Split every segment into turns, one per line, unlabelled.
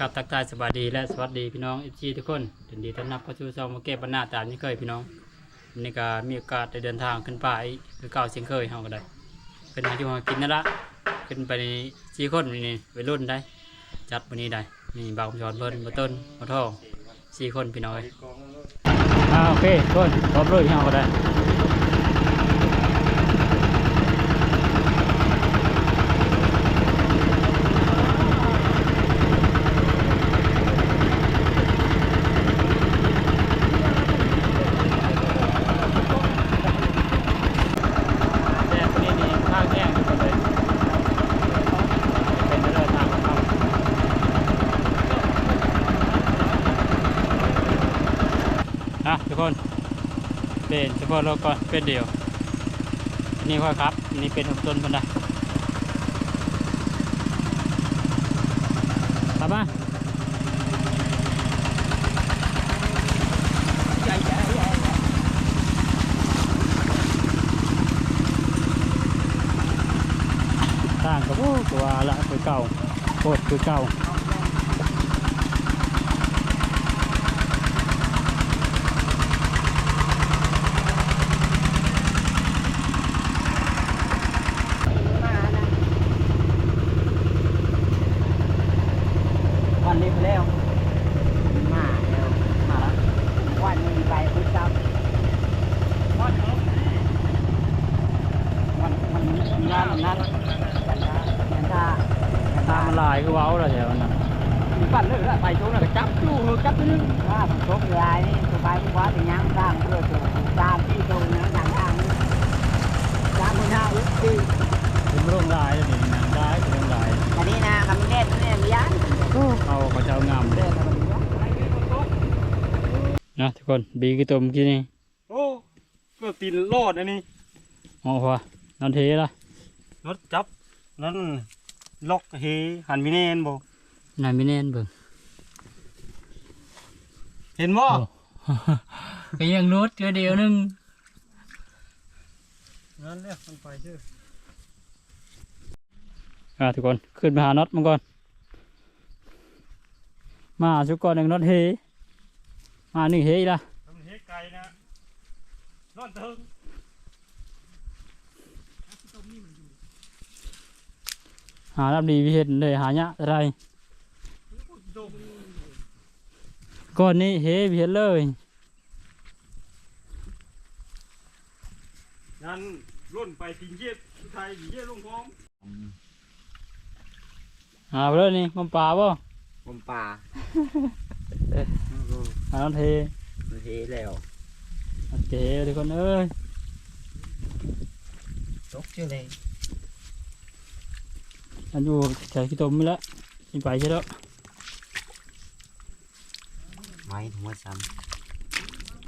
กับทักทายสวัสดีและสวัสดีพี่น้องเอจีทุกคนยินดีต้อนรับเข้าสู่ช่องมาเก็บบรรณาตามที่เคยพี่น้องวันนี้ก็มีโอกาสได้เดินทางขึ้นไปคือเก่าเช่นเคยเฮาก็ได้เป็นอาที่มากินนั่นละขึ้นไปในซีคนนี่วัยรุ่นได้ จัดวันนี้ได้นี่บางจอนเพิ่นมาต้นมาทองสี่คนพี่น้อยอ่าโอเคทุกคนพร้อมเลยเฮาก็ได้ แจ้งนี่นี่ข้างแจ้งทุกคนเลยเป็นเรื่องทางของเขาอะทุกคน เป็นเฉพาะเราก่อนเป็นเดียว นี่ค่อครับ นี่เป็นต้นพันธุ์ครับมาต่างกับตัวละคือเก่าโคตรคือเก่า
วันนี้ไปแล้ว มาแล้วมาแล้ววันนี้ไปพุทธเจ้าวันมันมันงานนั้นกันยากันยากัน
ตามมันลายคือเว้าและแถวนั้น
มีปั่นเลยละไปโจนก็จับจู่จับตัวนึงว่าผมชกลายนี่ตัวไปผู้ว่าถึงยังสร้างเพื่อตัวตามที่ตรงนั้นอย่างทางนี้ตามคนหน้าอึดดี
เป็นเรื่องลายแล้วนี่นะลายเป็นเรื่องลาย
อันนี้นะคำเน็ตเนี่ยมียัน
เอากระเจ้างาม
เดินมาดูว่า
นะทุกคนบีกี่ตัวเมื่อกี้นี่
โอ้เกือบตีนรอดอันนี้
อ๋อพอนันเทละ
รถจับนั่นล็อกเฮหันมิเนนบ่
นายไม่แน่นเบิ่ง
เห็นบ่
ก็ยังนุดเดียวนึง
นั่นแหละมันไปชื่อ
อ่าทุกคนขึ้นไปหาน็อตมันก่อน มาชุกก่อนหนึ่งน็อตเฮมาหนึ่งเฮอีกละ
ทำเฮไกลนะนอนเถิง
หารับดีวิเห็นเลยหาเนี้ยอะไรก่อนนี้เฮวิเห็นเลย
นั่นร่นไปติงเย็บไทยเย็บลงพร้อม
หาไปเลยนี่มันป่าบ่
ผมป่า
หาน็อตเฮ
เฮแล้ว
โอเคทุกคนเอ้ย
ตกชื่อเลย
อันอยู่แถวขี้ตมนี่แหละกินไปใช่แล้ว
ไม่หัวซ้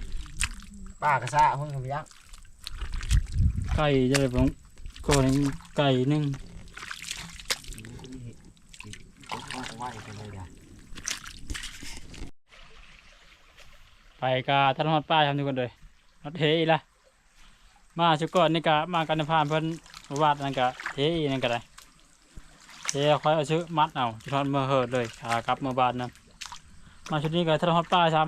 ำป้ากระซ่าห้องคำยักษ์
ไก่จะได้ผมก่อนงไก่หนึ่ง
ไหวกันเลยนะ
ไปกาท่านฮอดป้ายทำทุกคนเลยน็อตเฮอีละมาชุกก่อนนี่กะมากันในพานเพิ่นวาดนั่นกะเฮอีนั่นก็ได้เฮค่อยเอาชื่อมัดเอาจุดทอดเมื่อเฮิดเลยขากลับเมื่อบานนั่นมาชุดนี้ก็ท่านฮอดป้ายซ้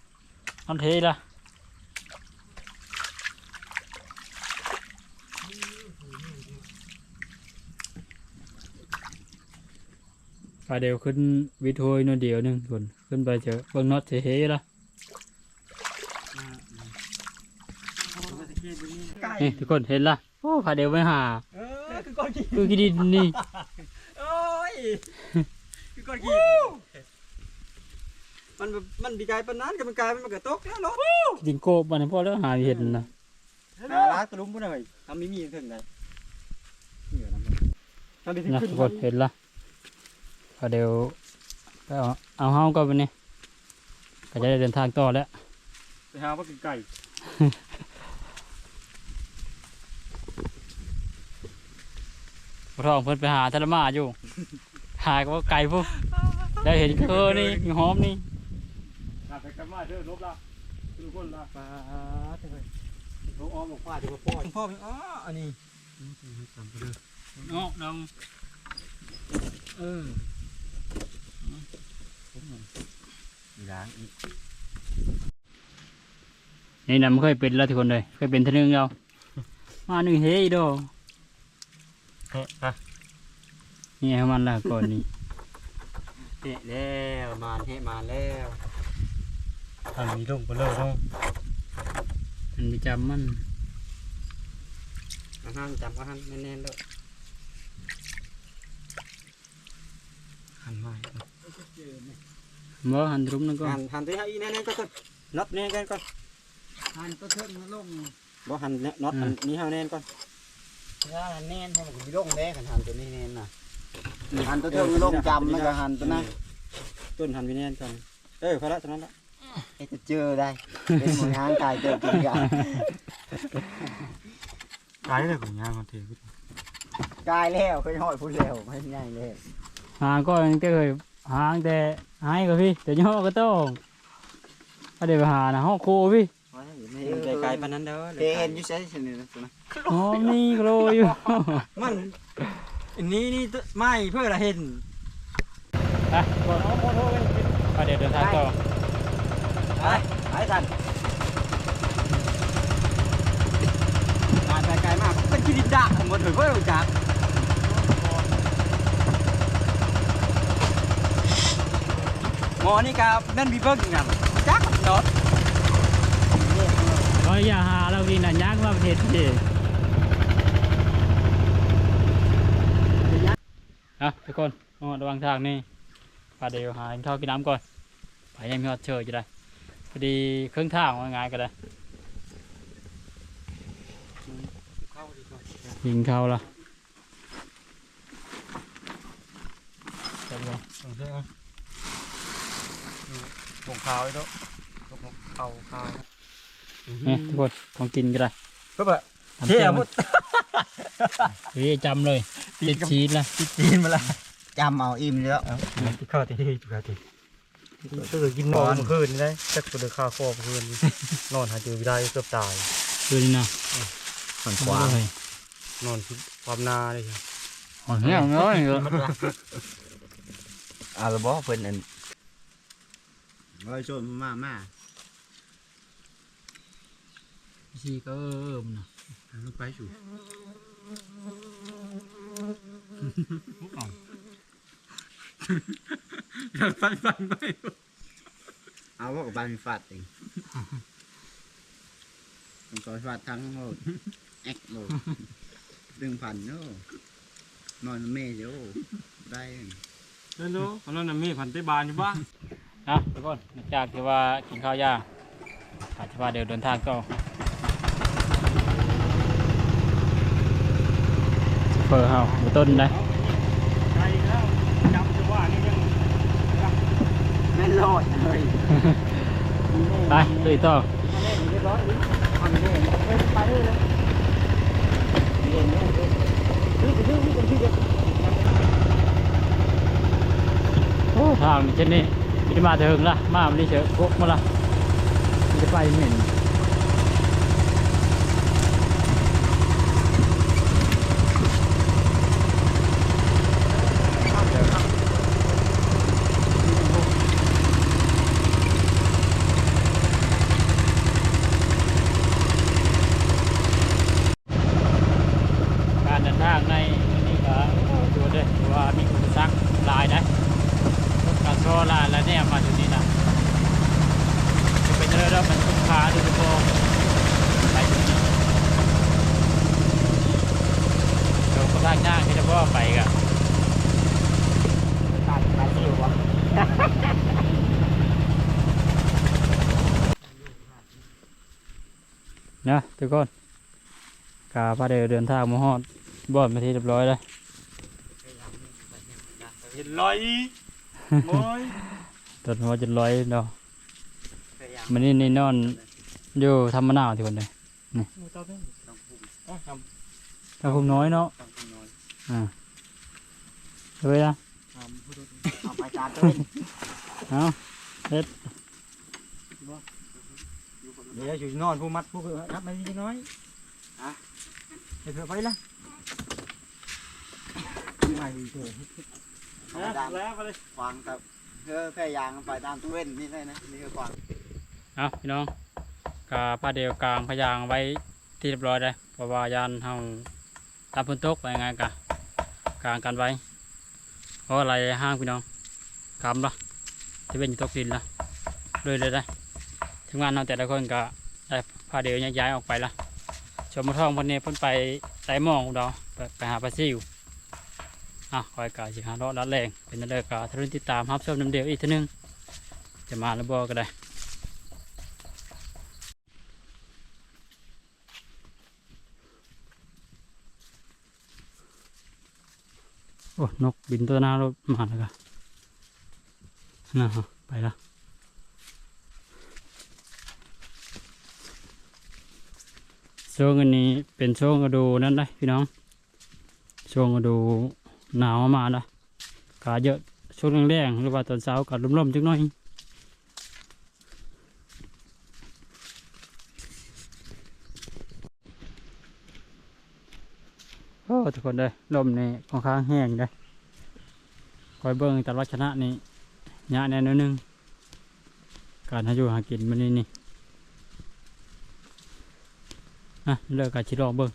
ำน็อตเฮอีละ ไปเดี๋ยวขึ้นวิทยโนเดียวหนึ่งคนขึ้นไปเจอเบิ่งน็อตเฮอีกละนี่ทุกคนเห็นละโอ้พาเดียวไปหา
เออคือก้อนขี้
คือกินดินนี่
โอ้ยคือก้อนขี้มันแบบมันปีกายปานนั้นกับมันกลายเป็นมันกระตกแล้วรถ
ดินโกบมันพอแล้วหาเห็นนะ
หาลากตะลุมพุ่นเลยทำไม่มีถึงไหนเหนื่อยนะทำได้ถึง
นะ
ขึ้น
ทุกคนเห็นละ พาเดียวไปเอาเอาเฮาก็ไปนี่ก็จะได้เดินทางต่อแล้ว
ไปหาว่าไก่
พระทองเพิ่นไปหาทะเลมาอยู่ หาก็ว่าไก่พวกแล้วเห็นเคอนี่มีหอมนี่
กลับไปกลับมาเด้อลบละทุกคนละปลาเถอะเขาอ้อมออกฟ้าจะมาป้อนพ่อเป็นอ๋ออันนี้
เนาะน้อง
เออ ล้างอีก
นี่นำเคยเป็นแล้วทุกคนเลยเคยเป็นเทอนึงเรามาหนึ่งเฮ้ยโด
เฮ้ยฮะ
นี่ให้มันละก่อนนี่
เฮแล้วมาเฮมาแล้ว
ทางนี้ลงไปเลยเนาะ
มันมีจำมัน
อาหารจำอาหารแน่นๆเลย
หันมา
บ่หันรุมนั่นก็
หันหันตัวให้อีแน่ๆก็ก่อนน็อตแน่กันก่อน
หันก็เทิงมาลง
บ่หันแน่น็อตอันนี้เฮาแน่นก่อนถ้าหันแน่นให้มันสิลงแน่กันหันตัวนี้แน่นน่ะ
หันตัวเทิงลงจำมันก็หันตัวนั้น
ต้นหันไปแน่นก่อนเออพอละตอนนั้นละ
ไอ้จะเจอได้เป็นหมวยหางกายเจอกินกัน
กายเลยของยางมันเท
กายแล้วเคยหอยพูดแล้วไม่ง่ายเลย
หางก็ยังเคย หางแต่หายก็พี่แต่ย่อก็ต้องถ้าเดี๋ยวไปหานะห้องโคพี่
ใจไกลปานนั้นเด้อ
เคยเห็นอยู่ใช่ไหมนะ
อ๋อนี่โกรอยู่
มันอันนี้นี่ไม่เพื่ออะไรเห็น
ไปก่อนไปเดี๋ยวเดินทางต่อ
ไปไปสันการไปไกลมากเป็นที่ดินดะหมดเลยเพื่อรู้จัก หมอนี่ครับนั่นมีเพิ่งกันจักดอด
ก็อย่าหาเรากินน่ะยากว่าประเทศพี่อะทุกคนอ๋อระวังทางนี่พาเดี๋ยวหาข้าวกินน้ำก่อนไปยังมีฮอตเชอร์อยู่ได้พอดีครึ่งทางว่าไงายก็ได้ยิงเข้าละจับเลย
เอาเถอะผงขาวไอ้ตัวผงขาวขาว
นี่ทุกคนของกินก็ได้
ก็แบบ
ทำ
เที่ย
จ้า
หมด
เฮ้ยจำเลยติดชีสละ
จีนมาละ
จำเอาอิ่มแล้ว
ที่ข้าวที่ที่ข้าวที่ก็เลยกินนอนเมื่อคืนนี่ได้จักตัวเดือข้าวคอเมื่อคืนนอนหาเจอไม่ได้เกือบตาย
ดูนี่นะ
ฝั่งข
ว้าวา
ว
เลย
นอนคิดความนาเลยครับ
อ๋อเนี่ยน้อยเหรอ
เอาละบ่เพิ่นอัน เฮ้ยชนมามา
ชีก็เอิ่มนะ
ลูกไปสู่ฟันฟันไป
เอาว่ากับบ้านมีฟาดเองผมก็ฟาดทั้งหมดแอกโลดึงพันเนาะนอนเมย์โยได้
เล่นดูอันนั้นน่ะมีพันเตบานอยู่บ้าง
นะทุกคนหลังจากที่ว่ากินข้าวยากอาจจะว่าเดี๋ยวเดินทางก็เฟอร์เฮาอยู่ต้นได้
ใจแล้วจำจะว่านี่ยัง
ไม่รอดเลย
ไปตุยต่อ
ทำเนี่ยไปเลยเรียนเนี่ย
โอ้ทางเช่นนี้ ที่มาถึงละมาไม่ได้เฉยพวกมาละจะไปเหม็นการเดินทางในวันนี้ก็ดูด้วยว่ามีอุปสรรคหลายได้ กาโซลาแล้วเนี่ยมาอยู่นี่นะจะเป็นเรื่องแล้วมันคุ้มค่าดูทุกคนไปอยู่นี่เดี๋ยวก็ทางย่างที่จะพ่อไปกัน
ตัดไปเที่ยววะ
นะ ทุกคนกาพาเดินเดินทางมาฮอดบอดมาที่เรียบร้อยเลย
เห็นรอยโอ้ย
ตอนหัวจะร้อยเนาะมันนี่นี่นอนอยู่ทำมะนาวที่คนเลย
มูเต้าเพ่งอ๋อท
ถ้าคุมน้อยเนาะำอ่าเฮ้ยนะ
ทำพูด
เอาไปจานตัวนี้
เอาเฮ็ด
เดี๋ยวอยู่นอนผู้มัดผู้คือรับไม่ดีน้อยอะเดี๋ยวเผื่อไปละไม่ดีเถอะแล้วไปเลย
วางกับเออแพร่ยางไปตามตู้เว้นนี่ได้นะนี่คือก่อน
เอาพี่น้องกาผ้าเดียวกลางพยางไว้ที่เรียบร้อยเลยเพราะว่ายานเฮาตามพ้นตกไปไงกะกลางกันไว้เพราะอะไรห้างพี่น้องคำละที่เป็นอยู่ตกดินละเลยเลยได้ ทีมงานเราแต่ละคนก็ได้ผ้าเดียวย้ายออกไปละชมมาท่องวันนี้เพิ่นไปไต่หมองของเราไปไปหาปลาซิวอะคอยกาสิหาเลาะลัดแรงเป็นนั่นเลยกาทะลุติดตามรับชมน้ำเดียวอีกทีนึง จะมาแล้วบอกก็ได้โอ้นกบินตัวหน้ารถมาแล้วก็น่าฮะไปละ ช่วงอันนี้เป็นช่วงฤดูนั่นเลยพี่น้อง ช่วงฤดูหนาวมาละกาเยอะช่วงแรงๆหรือว่าตอนเช้ากัร่มๆจักหน่อยโอ้ทุกคนเลยลมนี่ค่อนข้างแห้งเลยคอยเบิ่งแต่ลักษณะนี้ยะแน่นนหนึง การหาอยู่หากินมันนี่นี่ อะเลิกก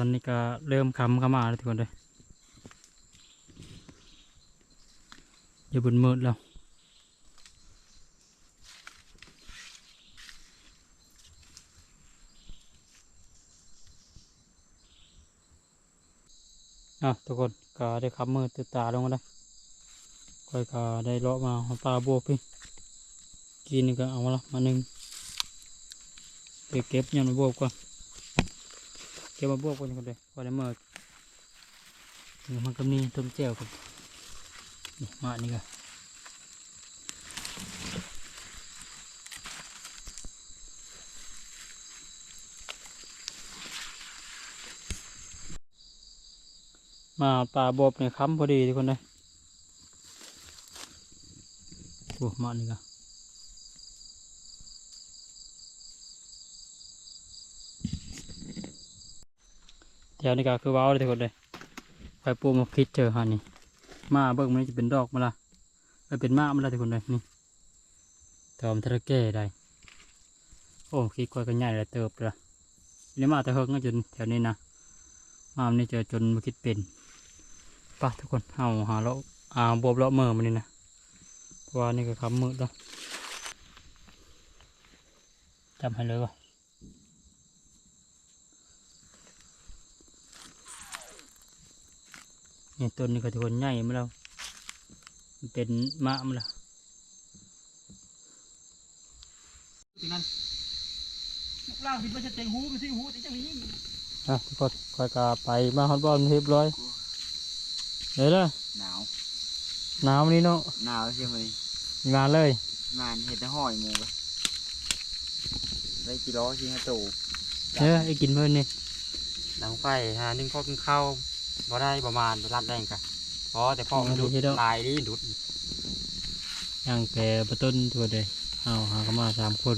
องเบิ่งตอนนี้ก็เริ่มคำเข้ามาแล้วทุกคนเลยอย่าบุญมืดแล้วอะทุกคนก็ได้ขับมือติดตาลงมาได้ค่อยก็ได้เลาะมาหาปลาบวกพี่กินอีก็เอาละมาหนึ่งไปเก็บยำมาบวกก่อน เก็บมาบวกก่อนคนเดียพอได้เมื่อมันก็มีต้มแจ่วครับนี่มานี่ก็มาปลาบวบเนี่ยค้ำพอดีทุกคนเลยโอ้มานี่ก็ แถวนี้ก็คือว้าวเลยทุกคนเลยไฟปูมาคิดเจอหันนี่มาเบิ่งมันจะเป็นดอกมาละเออเป็นมามาละทุกคนเลยนี่ตอมทะแก่ได้โอ้คิดก่อยกันใหญ่เลยเติบละนี่มาแต่เฮิงก็จนแถวนี้นะมามันนี่เจอจนมาคิดเป็นป่ะทุกคนเอาหาเลาะอ่าบวบเลาะเมื่อมันนี่นะเพราะว่านี่ก็คำมืดแล้วจำให้เลยว่ะนี่ต้นนี้ก็ทุกคนใหญ่มาแล้วมันเป็นมะมาแล้ว
ทีนั้นลูกล่างที่มันจะเต็งหูมันสิหูแต่จังนี้
อะทุกคนคอยกาไปมาฮอตบอลเรียบร้อยเดี๋ยวเลย
หนาว
หนาววันนี้เนาะ
หนาวใช่ไหม
งานเลย
งานเห็ดแต่ห้อยหมูเลยได้กี่ล้อชิฮะตู
เด้อไอ้กินเพิ่นนี่
หนังไฟฮะนึ่งพ่อกินข้าว บ่ได้ประมาณรัดแรงกันพอแต่พ่อมันดูดลายนี่ดูด
ย่างแกประต้นตัวเดียวเอาหากันมาสามคน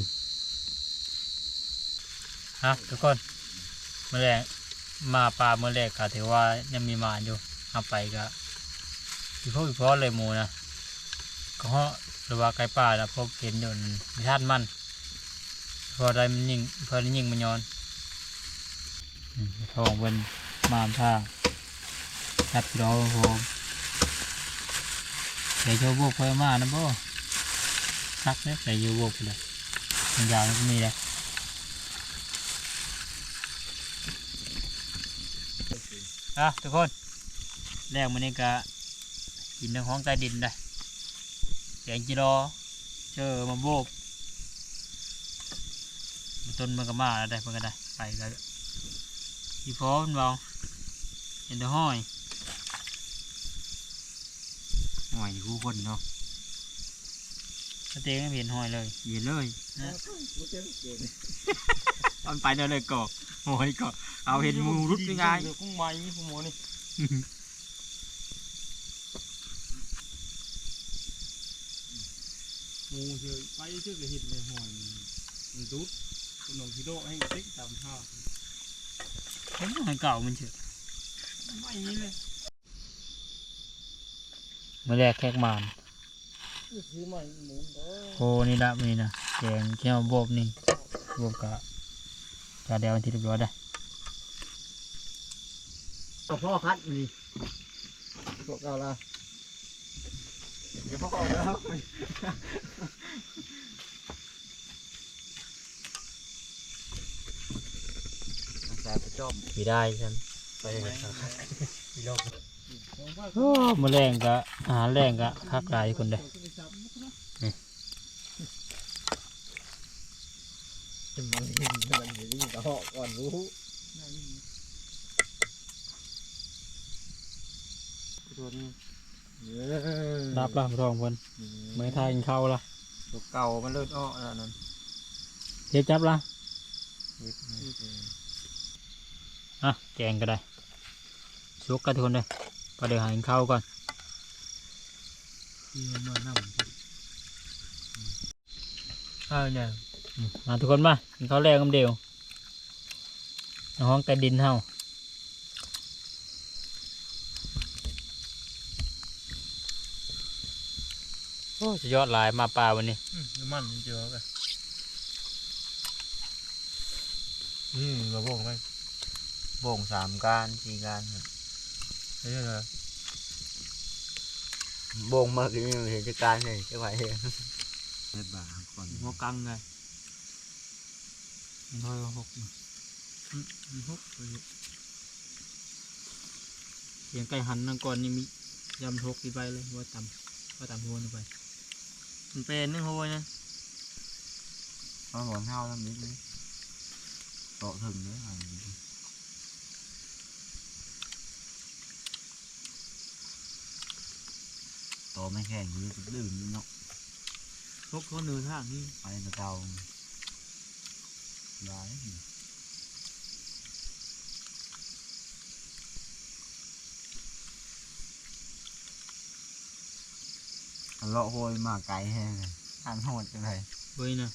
ฮะทุกคนเมื่อแรกมาปลาเมื่อแรกก็ถือว่ายังมีหมาอยู่เอาไปก็อีพวกอีพอเลยหมูนะก็เพราะหรือว่าไก่ป่าแล้วพบเห็นอยู่นั่นมีท่านมันพอได้มันยิงพอได้ยิงมันย้อนอืมทองเป็นมามทาง จับพี่น้อมเดี๋ยวโบกเพิ่มานะบ่ซักเนี่ยใส่อยูบกเลยมันยาวมันก็มีเลยอะทุกคนแรกมันนี่ก็กินในห้องใต้ดินได้แกงจิโรอเจอมาโบกต้นมันก็มาแล้วได้มันก็ได้ไปก็อีพอมันเบาเห็นแต่ห้อย
หน่อยหูคนเนาะ
สเต็กไม่เห็นห้อยเลย
เย็นเลย
ตอนไปเดินเลยก่อห้อยก่อเอาเห็นมูรุดง่าย
เดี๋ยวกุ้งไม้นี่ผมโมนี่หมูเฉยไปเชื่อกระหิดเลยหอยมันดุดขนมพิโดให้ติ๊กตามท่า
ผมห้อยเก่ามันเฉย
ไม่เลย
เมื่อแรกแขกมาน
ซื้อใหม่หมูเด้อ
โคนี่ละนี่นะแกงเขี้ยวบวบนี่บวบกะกะเดียวที่เรียบร้อยได้
พ่อคัดนี่
พวกเราละ
เดี๋ยวพ่อออกแล้วสายประจอม
ปีได้ใช่ไหม
ไปเลยครับ
โอ้มื่อแรงกะอาหารแรงกะคักหลายคนเลย
จะมันเห็นมันเห็นนี่ก็เหาะก่อนรู้
ตัวนี้
รับละรองเพิ่นเมื่อทายกินข้าวละ
ตัวเก่ามันเลิศอ้อแล้วนั่น
เทียบจับละ
เฮ็ดให้เออ
อะแกงก็ได้ชุกกันทุกคนเลย พอเดี๋ยวหากินข้าวก่อน
ที่มันน้
ข้าวเนี่ยมาทุกคนมากินข้าวแรกกันเดียวในห้องใต้ดินเฮาโอ้จะยอดหลายมาป่าวันนี้ำ
น้ำมันเจอกันอืมเราบอกไป
โบ่งสามการสี่การ
เฮ้ยเลย
โบ่งมาคือเหตุการณ์เลยจะไหวเองเฮ็ดบ่าก่อน
หัวกังไงมันค่อยหก
มีฮุกเลยอย่างไก่หันนั่งก่อนนี่มียำทกที่ไปเลยว่าตำว่าตำหัวนี่ไปมันเป็นนึงหัวนะ
พอหัวเท้าแล้วนิดนึงโตถึงเลยอะโตไม่แข็งอยืดดื่มเนาะ
ทกเขาเนื้อทางนี่
ไปตะเการ้ายเลาะโหยมาไกลแห้งเลยทานโหดจังเลย
เว้ยนะ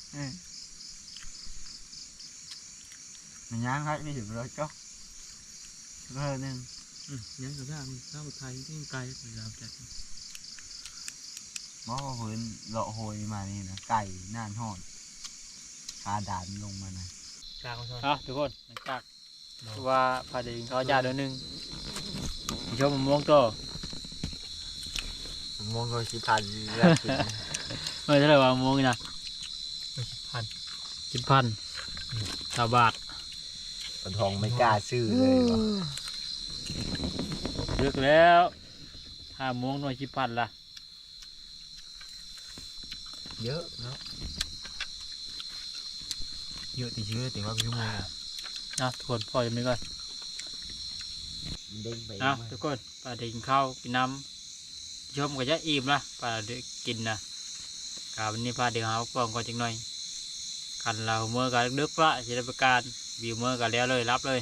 มันย่างครับไม่ถึงรถก็เพิ่มนึง
อืมยังกับทางข้าวไทยที่ไกลพยายามจัด
มอว่าพื้นเลาะโหยมานี่นะไก่น่านหอดคาดานลงมานะ
กลางเขา
อะทุกคนหลังจากว่าพาเดินเขายาเดือนหนึ่งชมมะม่วงต่อ
มองก็สิพันแล้วกิน
เมื่อเท่าไหร่ว่ามะม่วงนี่นะ
พัน
สิบพันสามบาท
ปะทองไม่กล้าซื้อเลยวะ
เลือกแล้วห้าโมงหน่วยสิบพันละ
เยอะเนาะ
เยอะตีเชื้อแต่ว่าพี่โมง
นะทุกคนพอจะมีก่อน
มันเด้งไป
นะทุกคนปลาเดินข้าวกินน้ำชมก็จะอิ่มละปลาเดินกินนะกาวันนี้พาเดินหากล่องก่อนจังหน่อยคันเราเมื่อกันดึกละจะได้ประการวิวเมื่อกันแล้วเลยรับเลย